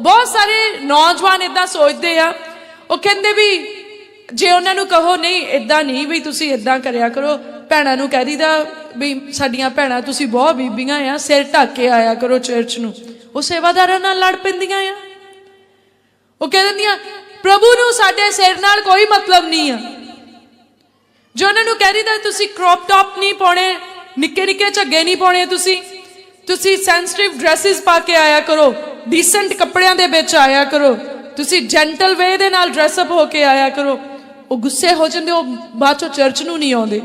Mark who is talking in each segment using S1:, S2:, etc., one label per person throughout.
S1: ਬਹੁਤ ਸਾਰੇ ਨੌਜਵਾਨ ਇਦਾਂ ਸੋਚਦੇ ਆ। ਉਹ ਕਹਿੰਦੇ ਵੀ, ਜੇ ਉਹਨਾਂ ਨੂੰ ਕਹੋ, ਨਹੀਂ ਇਦਾਂ ਨਹੀਂ ਵੀ ਤੁਸੀਂ ਇਦਾਂ ਕਰਿਆ ਕਰੋ। ਭੈਣਾਂ ਨੂੰ ਕਹਿ ਦੀਦਾ ਵੀ ਸਾਡੀਆਂ ਭੈਣਾਂ ਤੁਸੀਂ ਬਹੁਤ ਬੀਬੀਆਂ ਆ, ਸਿਰ ਢੱਕ ਕੇ ਆਇਆ ਕਰੋ ਚਰਚ ਨੂੰ। ਉਹ ਸੇਵਾਦਾਰਾਂ ਨਾਲ ਲੜ ਪੈਂਦੀਆਂ ਆ। ਉਹ ਕਹਿ ਦਿੰਦੀਆਂ, ਪ੍ਰਭੂ ਨੂੰ ਸਾਡੇ ਸਿਰ ਨਾਲ ਕੋਈ ਮਤਲਬ ਨਹੀਂ ਆ। ਜੋ ਉਹਨਾਂ ਨੂੰ ਕਹਿ ਦਿੱਤਾ ਤੁਸੀਂ ਕ੍ਰੌਪ ਟਾਪ ਨਹੀਂ ਪਾਉਣੇ ਨਿੱਕੇ ਨਿੱਕੇ ਝੱਗੇ ਨਹੀਂ ਪਾਉਣੇ ਤੁਸੀਂ ਤੁਸੀਂ ਸੈਂਸਿਟਿਵ ਡਰੈਸਸ ਪਾ ਕੇ ਆਇਆ ਕਰੋ। ਡੀਸੈਂਟ ਕੱਪੜਿਆਂ ਦੇ ਵਿੱਚ ਆਇਆ ਕਰੋ। ਤੁਸੀਂ ਜੈਂਟਲ ਵੇ ਦੇ ਨਾਲ ਡਰੈਸ ਅਪ ਹੋ ਕੇ ਆਇਆ ਕਰੋ। ਉਹ ਗੁੱਸੇ ਹੋ ਜਾਂਦੇ, ਉਹ ਬਾਅਦ ਚੋਂ ਚਰਚ ਨੂੰ ਨਹੀਂ ਆਉਂਦੇ।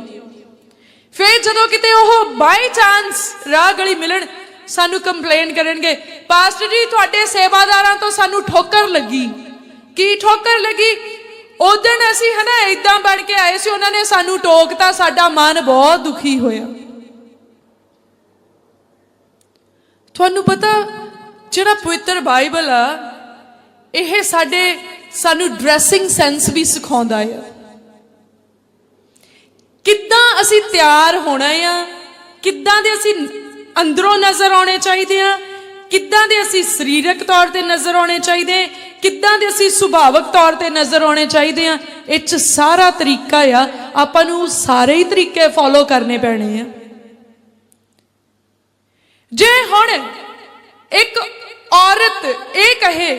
S1: ਫਿਰ ਜਦੋਂ ਕਿਤੇ ਉਹ ਬਾਈ ਚਾਂਸ ਰਾਹ ਗਲੀ ਮਿਲਣ, ਸਾਨੂੰ ਕੰਪਲੇਨ ਕਰਨਗੇ ਪਾਸਟਰ ਜੀ, ਤੁਹਾਡੇ ਸੇਵਾਦਾਰਾਂ ਤੋਂ ਸਾਨੂੰ ਠੋਕਰ ਲੱਗੀ। ਕੀ ਠੋਕਰ ਲੱਗੀ? ਉਦੋਂ ਅਸੀਂ ਹਨਾ ਇਦਾਂ ਬਣ ਕੇ ਆਏ ਸੀ, ਉਹਨਾਂ ਨੇ ਸਾਨੂੰ ਟੋਕਤਾ, ਸਾਡਾ ਮਨ ਬਹੁਤ ਦੁਖੀ ਹੋਇਆ। ਤੁਹਾਨੂੰ ਪਤਾ ਜਿਹੜਾ ਪਵਿੱਤਰ ਬਾਈਬਲ ਆ, ਇਹ ਸਾਡੇ, ਸਾਨੂੰ ਡਰੈਸਿੰਗ ਸੈਂਸ ਵੀ ਸਿਖਾਉਂਦਾ ਆ। ਕਿੱਦਾਂ ਅਸੀਂ ਤਿਆਰ ਹੋਣਾ ਆ, ਕਿੱਦਾਂ ਦੇ ਅਸੀਂ ਅੰਦਰੋਂ ਨਜ਼ਰ ਆਉਣੇ ਚਾਹੀਦੇ ਆ, ਕਿੱਦਾਂ ਦੇ ਅਸੀਂ ਸਰੀਰਕ ਤੌਰ ਤੇ ਨਜ਼ਰ ਆਉਣੇ ਚਾਹੀਦੇ, ਕਿੱਦਾਂ ਦੇ ਅਸੀਂ ਸੁਭਾਵਕ ਤੌਰ ਤੇ ਨਜ਼ਰ ਆਉਣੇ ਚਾਹੀਦੇ ਆ, ਇਹ ਚ ਸਾਰਾ ਤਰੀਕਾ ਆ, ਆਪਾਂ ਨੂੰ ਸਾਰੇ ਹੀ ਤਰੀਕੇ ਫੋਲੋ ਕਰਨੇ ਪੈਣੇ ਆ। ਜੇ ਹੁਣ ਇੱਕ ਔਰਤ ਇਹ ਕਹੇ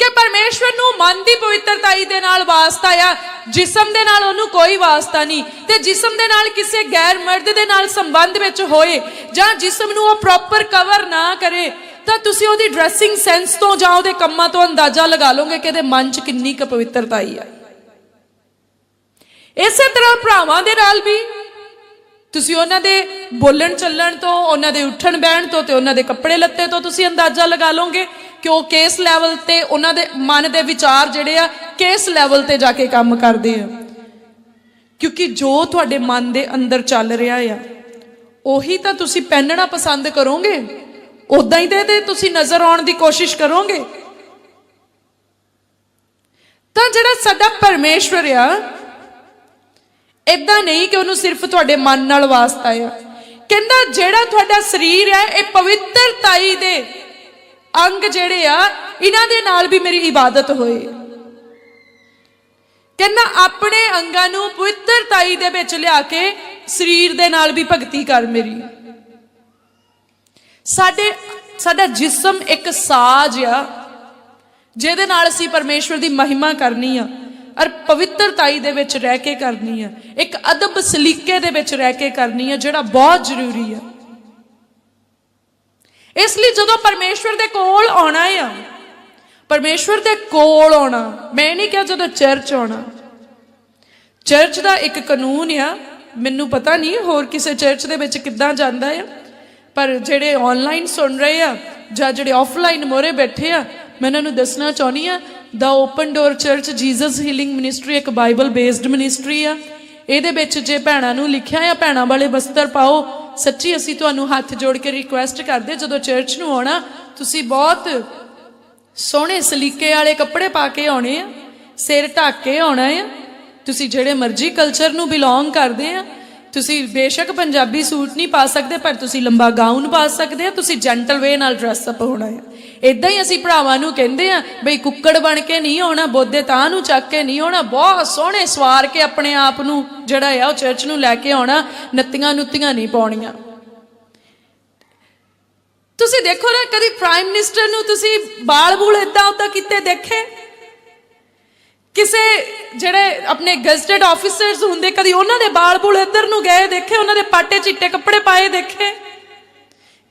S1: ਕਿ ਪਰਮੇਸ਼ਵਰ ਨੂੰ ਮਨ ਦੀ ਪਵਿੱਤਰਤਾਈ ਦੇ ਨਾਲ ਵਾਸਤਾ ਆ, ਜਿਸਮ ਦੇ ਨਾਲ ਉਹਨੂੰ ਕੋਈ ਵਾਸਤਾ ਨਹੀਂ ਤੇ ਜਿਸਮ ਦੇ ਨਾਲ ਕਿਸੇ ਗੈਰ ਮਰਦ ਦੇ ਨਾਲ ਸੰਬੰਧ ਵਿੱਚ ਹੋਏ ਜਾਂ ਜਿਸਮ ਨੂੰ ਉਹ ਪ੍ਰੋਪਰ ਕਵਰ ਨਾ ਕਰੇ, ਤਾਂ ਤੁਸੀਂ ਉਹਦੀ ਡਰੈਸਿੰਗ ਸੈਂਸ ਤੋਂ ਜਾਂ ਉਹਦੇ ਕੰਮਾਂ ਤੋਂ ਅੰਦਾਜ਼ਾ ਲਗਾ ਲਓਗੇ ਕਿ ਇਹਦੇ ਮਨ 'ਚ ਕਿੰਨੀ ਕੁ ਪਵਿੱਤਰਤਾਈ ਆ। ਇਸੇ ਤਰ੍ਹਾਂ ਭਰਾਵਾਂ ਦੇ ਨਾਲ ਵੀ ਤੁਸੀਂ ਉਹਨਾਂ ਦੇ ਬੋਲਣ ਚੱਲਣ ਤੋਂ, ਉਹਨਾਂ ਦੇ ਉੱਠਣ ਬਹਿਣ ਤੋਂ ਤੇ ਉਹਨਾਂ ਦੇ ਕੱਪੜੇ ਲੱਤੇ ਤੋਂ ਤੁਸੀਂ ਅੰਦਾਜ਼ਾ ਲਗਾ ਲਓਗੇ ਕਿ ਉਹ ਕਿਸ ਲੈਵਲ ਤੇ ਉਹਨਾਂ ਦੇ ਮਨ ਦੇ ਵਿਚਾਰ ਜਿਹੜੇ ਆ, ਕਿਸ ਲੈਵਲ ਤੇ ਜਾ ਕੇ ਕੰਮ ਕਰਦੇ ਆ? ਕਿਉਂਕਿ ਜੋ ਤੁਹਾਡੇ ਮਨ ਦੇ ਅੰਦਰ ਚੱਲ ਰਿਹਾ ਆ, ਉਹੀ ਤਾਂ ਤੁਸੀਂ ਪਹਿਨਣਾ ਪਸੰਦ ਕਰੋਗੇ? ਉਦਾਂ ਹੀ ਤੇ ਤੇ ਤੁਸੀਂ ਨਜ਼ਰ ਆਉਣ ਦੀ ਕੋਸ਼ਿਸ਼ ਕਰੋਗੇ? ਤਾਂ ਜਿਹੜਾ ਸਾਡਾ ਪਰਮੇਸ਼ਵਰ ਆ ਇਦਾਂ ਨਹੀਂ ਕਿ ਉਹਨੂੰ ਸਿਰਫ ਤੁਹਾਡੇ ਮਨ ਨਾਲ ਵਾਸਤਾ ਆ। ਕਹਿੰਦਾ, ਜਿਹੜਾ ਤੁਹਾਡਾ ਸਰੀਰ ਹੈ, ਇਹ ਪਵਿੱਤਰਤਾਈ ਦੇ ਅੰਗ ਜਿਹੜੇ ਆ, ਇਹਨਾਂ ਦੇ ਨਾਲ ਵੀ ਮੇਰੀ ਇਬਾਦਤ ਹੋਏ। ਕਹਿੰਦਾ, ਆਪਣੇ ਅੰਗਾਂ ਨੂੰ ਪਵਿੱਤਰਤਾਈ ਦੇ ਵਿੱਚ ਲਿਆ ਕੇ ਸਰੀਰ ਦੇ ਨਾਲ ਵੀ ਭਗਤੀ ਕਰ ਮੇਰੀ। ਸਾਡੇ, ਸਾਡਾ ਜਿਸਮ ਇੱਕ ਸਾਜ਼ ਆ, ਜਿਹਦੇ ਨਾਲ ਅਸੀਂ ਪਰਮੇਸ਼ਵਰ ਦੀ ਮਹਿਮਾ ਕਰਨੀ ਆ। ਔਰ ਪਵਿੱਤਰਤਾਈ ਦੇ ਵਿੱਚ ਰਹਿ ਕੇ ਕਰਨੀ ਆ ਇੱਕ ਅਦਬ ਸਲੀਕੇ ਦੇ ਵਿੱਚ ਰਹਿ ਕੇ ਕਰਨੀ ਆ ਜਿਹੜਾ ਬਹੁਤ ਜ਼ਰੂਰੀ ਆ ਇਸ ਲਈ ਜਦੋਂ ਪਰਮੇਸ਼ਵਰ ਦੇ ਕੋਲ ਆਉਣਾ ਆ, ਪਰਮੇਸ਼ਵਰ ਦੇ ਕੋਲ ਆਉਣਾ, ਮੈਂ ਨਹੀਂ ਕਿਹਾ ਜਦੋਂ ਚਰਚ ਆਉਣਾ। ਚਰਚ ਦਾ ਇੱਕ ਕਾਨੂੰਨ ਆ, ਮੈਨੂੰ ਪਤਾ ਨਹੀਂ ਹੋਰ ਕਿਸੇ ਚਰਚ ਦੇ ਵਿੱਚ ਕਿੱਦਾਂ ਜਾਂਦਾ ਆ, ਪਰ ਜਿਹੜੇ ਆਨਲਾਈਨ ਸੁਣ ਰਹੇ ਆ ਜਾਂ ਜਿਹੜੇ ਆਫਲਾਈਨ ਮੋਰੇ ਬੈਠੇ ਆ, ਮੈਂ ਇਹਨਾਂ ਨੂੰ ਦੱਸਣਾ ਚਾਹੁੰਦੀ ਆ ਦਾ open door church Jesus healing ministry ਇੱਕ ਬਾਈਬਲ ਬੇਸਡ ਮਿਨਿਸਟਰੀ ਆ। ਇਹਦੇ ਵਿੱਚ ਜੇ ਭੈਣਾਂ ਨੂੰ ਲਿਖਿਆ ਆ ਭੈਣਾਂ ਵਾਲੇ ਬਸਤਰ ਪਾਓ, ਸੱਚੀ ਅਸੀਂ ਤੁਹਾਨੂੰ ਹੱਥ ਜੋੜ ਕੇ ਰਿਕੁਐਸਟ ਕਰਦੇ ਜਦੋਂ ਚਰਚ ਨੂੰ ਆਉਣਾ, ਤੁਸੀਂ ਬਹੁਤ ਸੋਹਣੇ ਸਲੀਕੇ ਵਾਲੇ ਕੱਪੜੇ ਪਾ ਕੇ ਆਉਣੇ ਆ, ਸਿਰ ਢੱਕ ਕੇ ਆਉਣਾ ਆ। ਤੁਸੀਂ ਜਿਹੜੇ ਮਰਜ਼ੀ ਕਲਚਰ ਨੂੰ ਬਿਲੋਂਗ ਕਰਦੇ ਆ ਤੁਸੀਂ ਬੇਸ਼ੱਕ ਪੰਜਾਬੀ ਸੂਟ ਨਹੀਂ ਪਾ ਸਕਦੇ, ਪਰ ਤੁਸੀਂ ਲੰਬਾ ਗਾਊਨ ਪਾ ਸਕਦੇ ਆ, ਤੁਸੀਂ ਜੈਂਟਲ ਵੇ ਨਾਲ ਡਰੈਸ ਅਪ ਹੋਣਾ ਹੈ ਇਦਾਂ ਹੀ ਅਸੀਂ ਭਰਾਵਾਂ ਨੂੰ ਕਹਿੰਦੇ ਆ, ਬਈ ਕੁੱਕੜ ਬਣ ਕੇ ਨਹੀਂ ਆਉਣਾ, ਬੋਧੇ ਤਾਂ ਨੂੰ ਚੱਕ ਕੇ ਨਹੀਂ ਆਉਣਾ, ਬਹੁਤ ਸੋਹਣੇ ਸਵਾਰ ਕੇ ਆਪਣੇ ਆਪ ਨੂੰ ਜਿਹੜਾ ਆ, ਉਹ ਚਰਚ ਨੂੰ ਲੈ ਕੇ ਆਉਣਾ, ਨੱਤੀਆਂ ਨੁੱਤੀਆਂ ਨਹੀਂ ਪਾਉਣੀਆਂ। ਤੁਸੀਂ ਦੇਖੋ ਨਾ, ਕਦੀ ਪ੍ਰਾਈਮ ਮਿਨਿਸਟਰ ਨੂੰ ਤੁਸੀਂ ਬਾਲ ਬੂਲ ਇਦਾਂ ਉਦਾਂ ਕੀਤੇ ਦੇਖੇ? ਕਿਸੇ ਜਿਹੜੇ ਆਪਣੇ ਗਜ਼ਟਡ ਆਫੀਸਰਸ ਹੁੰਦੇ, ਕਦੀ ਉਹਨਾਂ ਦੇ ਬਾਲ ਬੂਲ ਇੱਧਰ ਨੂੰ ਗਏ ਦੇਖੇ, ਉਹਨਾਂ ਦੇ ਪਾਟੇ ਚਿੱਟੇ ਕੱਪੜੇ ਪਾਏ ਦੇਖੇ?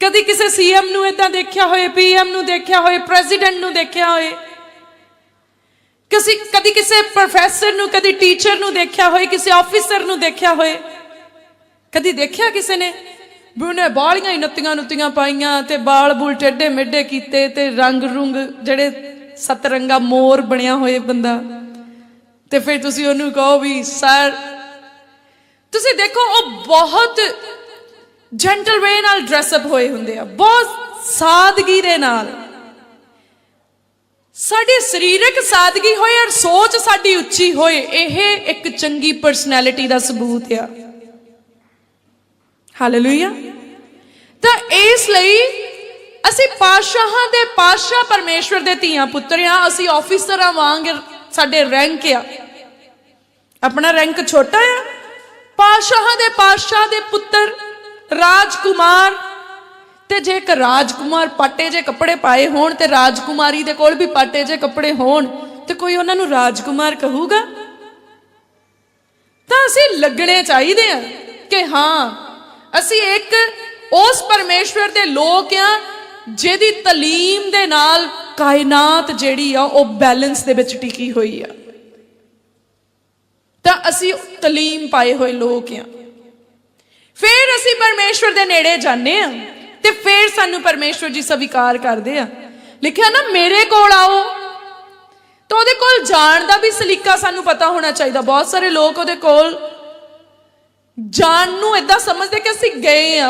S1: ਕਦੀ ਕਿਸੇ ਸੀਐਮ ਨੂੰ ਇਦਾਂ ਦੇਖਿਆ ਹੋਏ ਪੀਐਮ ਨੂੰ ਦੇਖਿਆ ਹੋਏ ਪ੍ਰੈਜ਼ੀਡੈਂਟ ਨੂੰ ਦੇਖਿਆ ਹੋਏ? ਕਿਸੇ, ਕਦੀ ਕਿਸੇ ਪ੍ਰੋਫੈਸਰ ਨੂੰ, ਕਦੀ ਟੀਚਰ ਨੂੰ ਦੇਖਿਆ ਹੋਏ, ਕਿਸੇ ਆਫੀਸਰ ਨੂੰ ਦੇਖਿਆ ਹੋਏ? ਕਦੀ ਦੇਖਿਆ ਕਿਸੇ ਨੇ? ਵੀ ਉਹਨੇ ਬਾਲੀਆਂ ਹੀ ਨੱਤੀਆਂ ਨੁੱਤੀਆਂ ਪਾਈਆਂ ਤੇ ਬਾਲ ਬੂਲ ਟੇਡੇ ਮੇਡੇ ਕੀਤੇ ਤੇ ਰੰਗ ਰੁੰਗ ਜਿਹੜੇ ਸਤਰੰਗਾ ਮੋਰ ਬਣਿਆ ਹੋਏ ਬੰਦਾ। ਤੇ ਫਿਰ ਤੁਸੀਂ ਉਹਨੂੰ ਕਹੋ ਵੀ, ਸਰ, ਤੁਸੀਂ ਦੇਖੋ, ਉਹ ਬਹੁਤ ਜੈਂਟਲ ਵੇ ਨਾਲ ਡਰੈਸ ਅਪ ਹੋਏ ਹੁੰਦੇ ਆ, ਬਹੁਤ ਸਾਦਗੀ ਦੇ ਨਾਲ। ਸਾਡੀ ਸਰੀਰਕ ਸਾਦਗੀ ਹੋਏ ਔਰ ਸੋਚ ਸਾਡੀ ਉੱਚੀ ਹੋਏ, ਇਹ ਇੱਕ ਚੰਗੀ ਪਰਸਨੈਲਿਟੀ ਦਾ ਸਬੂਤ ਆ। ਹਾਲੇਲੂਇਆ ਤਾਂ ਇਸ ਲਈ ਅਸੀਂ ਪਾਸ਼ਾਹਾਂ ਦੇ ਪਾਸ਼ਾ ਪਰਮੇਸ਼ਵਰ ਦੇ ਧੀਆਂ ਪੁੱਤਰ ਆ, ਅਸੀਂ ਆਫੀਸਰਾਂ ਵਾਂਗ ਸਾਡੇ ਰੈਂਕ ਆ। ਆਪਣਾ ਰੈਂਕ ਛੋਟਾ ਆ। ਪਾਸ਼ਾਹਾਂ ਦੇ ਪਾਸ਼ਾ ਦੇ ਪੁੱਤਰ ਰਾਜਕੁਮਾਰ। ਤੇ ਜੇ ਇੱਕ ਰਾਜਕੁਮਾਰ ਪਾਟੇ ਜੇ ਕੱਪੜੇ ਪਾਏ ਹੋਣ ਤੇ ਰਾਜਕੁਮਾਰੀ ਦੇ ਕੋਲ ਵੀ ਪਾਟੇ ਜੇ ਕੱਪੜੇ ਹੋਣ ਤੇ ਕੋਈ ਉਹਨਾਂ ਨੂੰ ਰਾਜਕੁਮਾਰ ਕਹੂਗਾ? ਤਾਂ ਅਸੀਂ ਲੱਗਣੇ ਚਾਹੀਦੇ ਆ ਕਿ ਹਾਂ, ਅਸੀਂ ਇੱਕ ਉਸ ਪਰਮੇਸ਼ਵਰ ਦੇ ਲੋਕ ਆ ਜਿਹਦੀ ਤਾਲੀਮ ਦੇ ਨਾਲ ਕਾਇਨਾਤ ਜਿਹੜੀ ਆ, ਉਹ ਬੈਲੈਂਸ ਦੇ ਵਿੱਚ ਟਿਕੀ ਹੋਈ ਆ। ਤਾਂ ਅਸੀਂ ਤਾਲੀਮ ਪਾਏ ਹੋਏ ਲੋਕ ਆ। ਫਿਰ ਅਸੀਂ ਪਰਮੇਸ਼ਵਰ ਦੇ ਨੇੜੇ ਜਾਂਦੇ ਆ ਤੇ ਫਿਰ ਸਾਨੂੰ ਪਰਮੇਸ਼ਵਰ ਜੀ ਸਵੀਕਾਰ ਕਰਦੇ ਆ। ਲਿਖਿਆ ਨਾ, ਮੇਰੇ ਕੋਲ ਆਓ। ਤਾਂ ਉਹਦੇ ਕੋਲ ਜਾਣ ਦਾ ਵੀ ਸਲੀਕਾ ਸਾਨੂੰ ਪਤਾ ਹੋਣਾ ਚਾਹੀਦਾ। ਬਹੁਤ ਸਾਰੇ ਲੋਕ ਉਹਦੇ ਕੋਲ ਜਾਣ ਨੂੰ ਇਦਾਂ ਸਮਝਦੇ ਕਿ ਅਸੀਂ ਗਏ ਆ।